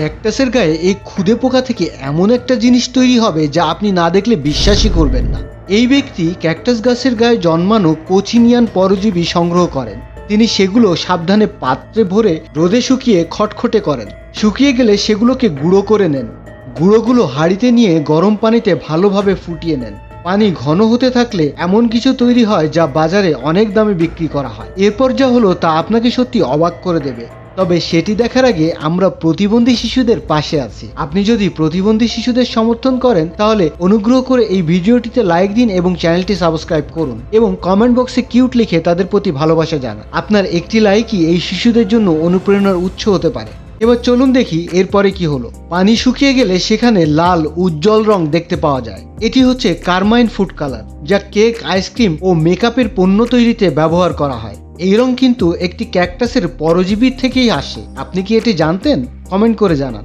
ক্যাকটাসের গায়ে এই খুদে পোকা থেকে এমন একটা জিনিস তৈরি হবে যা আপনি না দেখলে বিশ্বাসই করবেন না। এই ব্যক্তি ক্যাকটাস গাছের গায়ে জন্মানো কোচিনিয়ান পরজীবী সংগ্রহ করেন। তিনি সেগুলো সাবধানে পাত্রে ভরে রোদে শুকিয়ে খটখটে করেন। শুকিয়ে গেলে সেগুলোকে গুঁড়ো করে নেন। গুঁড়োগুলো হাঁড়িতে নিয়ে গরম পানিতে ভালোভাবে ফুটিয়ে নেন। পানি ঘন হতে থাকলে এমন কিছু তৈরি হয় যা বাজারে অনেক দামে বিক্রি করা হয়। এরপর যা হলো তা আপনাকে সত্যি অবাক করে দেবে। তবে সেটি দেখার আগে আমরা প্রতিবন্ধী শিশুদের পাশে আছি। আপনি যদি প্রতিবন্ধী শিশুদের সমর্থন করেন, তাহলে অনুগ্রহ করে এই ভিডিওটিতে লাইক দিন এবং চ্যানেলটি সাবস্ক্রাইব করুন এবং কমেন্ট বক্সে কিউট লিখে তাদের প্রতি ভালোবাসা জানান। আপনার একটি লাইকই এই শিশুদের জন্য অনুপ্রেরণার উৎস হতে পারে। এবার চলুন দেখি এরপরে কি হলো। পানি শুকিয়ে গেলে সেখানে লাল, উজ্জ্বল রং দেখতে পাওয়া যায়। এটি হচ্ছে কারমাইন ফুড কালার, যা কেক, আইসক্রিম ও মেকআপের পণ্য তৈরিতে ব্যবহার করা হয়। এই রং কিন্তু একটি ক্যাকটাসের পরজীবীর থেকেই আসে। আপনি কি এটি জানতেন? কমেন্ট করে জানান।